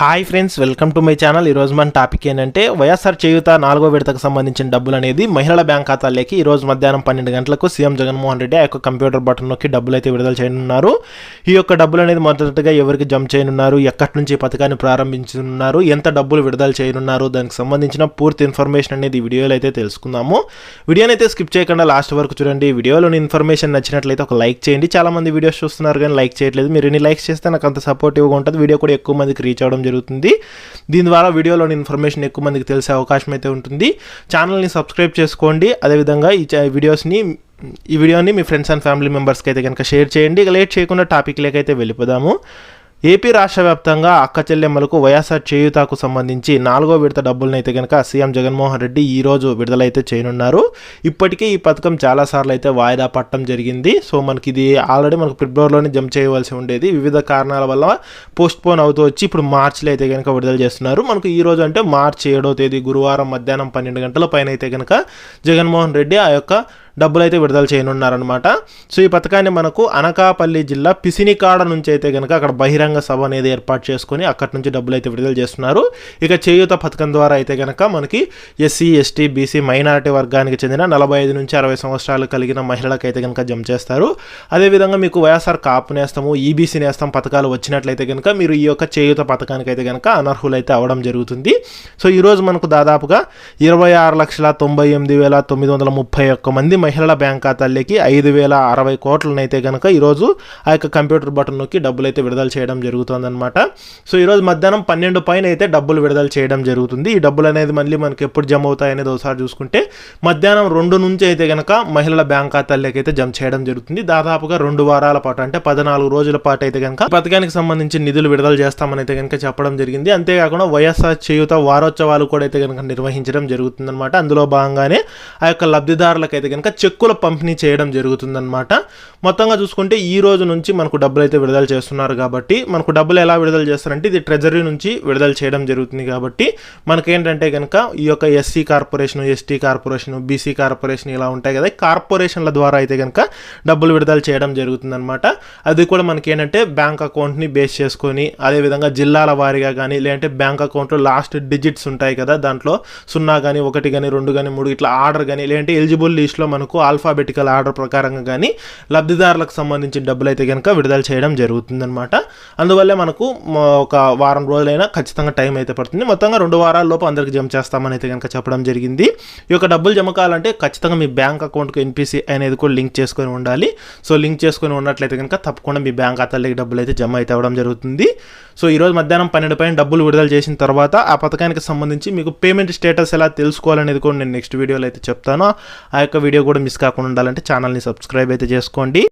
Hi friends welcome to my channel. ఈరోజు మన topic ఏంటంటే వైఎస్ఆర్ చేయుత నాలుగో విడతకు సంబంధించిన డబ్బులు అనేది మహిళల బ్యాంక్ ఖాతాలోకి ఈ రోజు మధ్యాహ్నం పన్నెండు గంటలకు సీఎం జగన్మోహన్ రెడ్డి ఆ యొక్క కంప్యూటర్ బటన్ నొక్కి డబ్బులు అయితే విడుదల చేయనున్నారు. ఈ యొక్క డబ్బులు అనేది మొదటగా ఎవరికి జమ చేయనున్నారు ఎక్కడి నుంచి ఈ పథకాన్ని ప్రారంభించనున్నారు ఎంత డబ్బులు విడుదల చేయనున్నారు దానికి సంబంధించిన పూర్తి ఇన్ఫర్మేషన్ అనేది వీడియోలో అయితే తెలుసుకుందాము. వీడియోని అయితే స్కిప్ చేయకుండా లాస్ట్ వరకు చూడండి. వీడియోలోని ఇన్ఫర్మేషన్ నచ్చినట్లయితే ఒక లైక్ చేయండి. చాలా మంది వీడియోస్ చూస్తున్నారు కానీ లైక్ చేయట్లేదు. మీరు ఎన్ని లైక్స్ చేస్తే నాకు అంత సపోర్టివ్గా ఉంటుంది. వీడియో కూడా ఎక్కువ మందికి రీచ్ అవ్వడం జరుగుతుంది. దీని ద్వారా వీడియోలోని ఇన్ఫర్మేషన్ ఎక్కువ మందికి తెలిసే అవకాశం అయితే ఉంటుంది. ఛానల్ని సబ్స్క్రైబ్ చేసుకోండి. అదేవిధంగా ఈ వీడియోస్ని ఈ వీడియోని మీ ఫ్రెండ్స్ అండ్ ఫ్యామిలీ మెంబర్స్కి అయితే కనుక షేర్ చేయండి. ఇక లేట్ చేయకుండా టాపిక్ లేకైతే వెళ్ళిపోదాము. ఏపీ రాష్ట్ర వ్యాప్తంగా అక్క చెల్లెమ్మలకు వైఎస్ఆర్ చేయుతాకు సంబంధించి నాలుగో విడత డబ్బులనైతే కనుక సీఎం జగన్మోహన్ రెడ్డి ఈ రోజు విడుదలైతే చేయనున్నారు. ఇప్పటికే ఈ పథకం చాలాసార్లు అయితే వాయిదా పట్టడం జరిగింది. సో మనకి ఇది ఆల్రెడీ మనకు ఫిబ్రవరిలోనే జమ చేయవలసి ఉండేది. వివిధ కారణాల వల్ల పోస్ట్ పోన్ అవుతూ వచ్చి ఇప్పుడు మార్చిలో అయితే కనుక విడుదల చేస్తున్నారు. మనకు ఈ రోజు అంటే మార్చి ఏడో తేదీ గురువారం మధ్యాహ్నం పన్నెండు గంటల పైన అయితే కనుక జగన్మోహన్ రెడ్డి ఆ యొక్క డబ్బులు అయితే విడుదల చేయనున్నారనమాట సో ఈ పథకాన్ని మనకు అనకాపల్లి జిల్లా పిసినికాడ నుంచి అయితే కనుక అక్కడ బహిరంగ సభ అనేది ఏర్పాటు చేసుకొని అక్కడి నుంచి డబ్బులు అయితే విడుదల చేస్తున్నారు. ఇక చేయూత పథకం ద్వారా అయితే కనుక మనకి ఎస్సీ ఎస్టీ బీసీ మైనారిటీ వర్గానికి చెందిన నలభై ఐదు నుంచి అరవై సంవత్సరాలు కలిగిన మహిళలకు అయితే కనుక జమ చేస్తారు. అదేవిధంగా మీకు వైఎస్ఆర్ కాపు నేస్తాము ఈబీసీ నేస్తం పథకాలు వచ్చినట్లయితే కనుక మీరు ఈ యొక్క చేయూత పథకానికి అయితే కనుక అనర్హులైతే అవడం జరుగుతుంది. సో ఈరోజు మనకు దాదాపుగా ఇరవై ఆరు లక్షల తొంభై ఎనిమిది వేల తొమ్మిది వందల ముప్పై ఒక్క మంది మహిళల బ్యాంక్ ఖాతాలకి ఐదు వేల అరవై కోట్లనైతే కనుక ఈరోజు ఆ యొక్క కంప్యూటర్ బటన్ నొక్కి డబ్బులు అయితే విడుదల చేయడం జరుగుతుందన్నమాట. సో ఈరోజు మధ్యాహ్నం పన్నెండు పైన అయితే డబ్బులు విడుదల చేయడం జరుగుతుంది. ఈ డబ్బులు అనేది మళ్ళీ మనకి ఎప్పుడు జమ అవుతాయి అనేది ఒకసారి చూసుకుంటే మధ్యాహ్నం రెండు నుంచి అయితే కనుక మహిళల బ్యాంక్ ఖాతాలకి అయితే జమ చేయడం జరుగుతుంది. దాదాపుగా రెండు వారాల పాటు అంటే పద్నాలుగు రోజుల పాటు అయితే కనుక పథకానికి సంబంధించి నిధులు విడుదల చేస్తామని అయితే కనుక చెప్పడం జరిగింది. అంతేకాకుండా వైఎస్ఆర్ చేయుత వారోత్సవాలు కూడా అయితే కనుక నిర్వహించడం జరుగుతుందన్నమాట. అందులో భాగంగానే ఆ యొక్క లబ్ధిదారులకు అయితే కనుక చెక్కుల పంపిణీ చేయడం జరుగుతుందన్నమాట. మొత్తంగా చూసుకుంటే ఈ రోజు నుంచి మనకు డబ్బులు అయితే విడుదల చేస్తున్నారు కాబట్టి మనకు డబ్బులు ఎలా విడుదల చేస్తారంటే ఇది ట్రెజరీ నుంచి విడుదల చేయడం జరుగుతుంది కాబట్టి మనకేంటంటే కనుక ఈ యొక్క SC corporation ST corporation BC corporation ఇలా ఉంటాయి కదా కార్పొరేషన్ల ద్వారా అయితే కనుక డబ్బులు విడుదల చేయడం జరుగుతుందన్నమాట. అది కూడా మనకి ఏంటంటే బ్యాంక్ అకౌంట్ని బేస్ చేసుకొని అదేవిధంగా జిల్లాల వారీగా కానీ లేదంటే బ్యాంక్ అకౌంట్లో లాస్ట్ డిజిట్స్ ఉంటాయి కదా దాంట్లో సున్నా కానీ ఒకటి కానీ రెండు కానీ మూడు ఇట్లా ఆర్డర్ కానీ లేదంటే ఎలిజిబుల్ లిస్ట్లో మనకు ఆల్ఫాబెటికల్ ఆర్డర్ ప్రకారంగా కానీ లబ్ధిదారులకు సంబంధించిన డబ్బులు అయితే కనుక విడుదల చేయడం జరుగుతుందన్నమాట. అందువల్లే మనకు ఒక వారం రోజులైనా ఖచ్చితంగా టైం అయితే పడుతుంది. మొత్తంగా రెండు వారాల లోపు అందరికి జమ చేస్తామని అయితే కనుక చెప్పడం జరిగింది. ఈ యొక్క డబ్బులు జమ కావాలంటే ఖచ్చితంగా మీ బ్యాంక్ అకౌంట్కి ఎన్పిసి అనేది కూడా లింక్ చేసుకొని ఉండాలి. సో లింక్ చేసుకొని ఉన్నట్లయితే కనుక తప్పకుండా మీ బ్యాంక్ ఖాతాలోకి డబ్బులు అయితే జమ అయితే అవ్వడం జరుగుతుంది. సో ఈరోజు మధ్యాహ్నం పన్నెండు పైన డబ్బులు విడుదల చేసిన తర్వాత ఆ పథకానికి సంబంధించి మీకు పేమెంట్ స్టేటస్ ఎలా తెలుసుకోవాలనేది కూడా నేను నెక్స్ట్ వీడియోలో అయితే చెప్తాను. ఆ యొక్క వీడియో కూడా మిస్ కాకుండా ఉండాలంటే ఛానల్ని సబ్స్క్రైబ్ అయితే చేసుకోండి.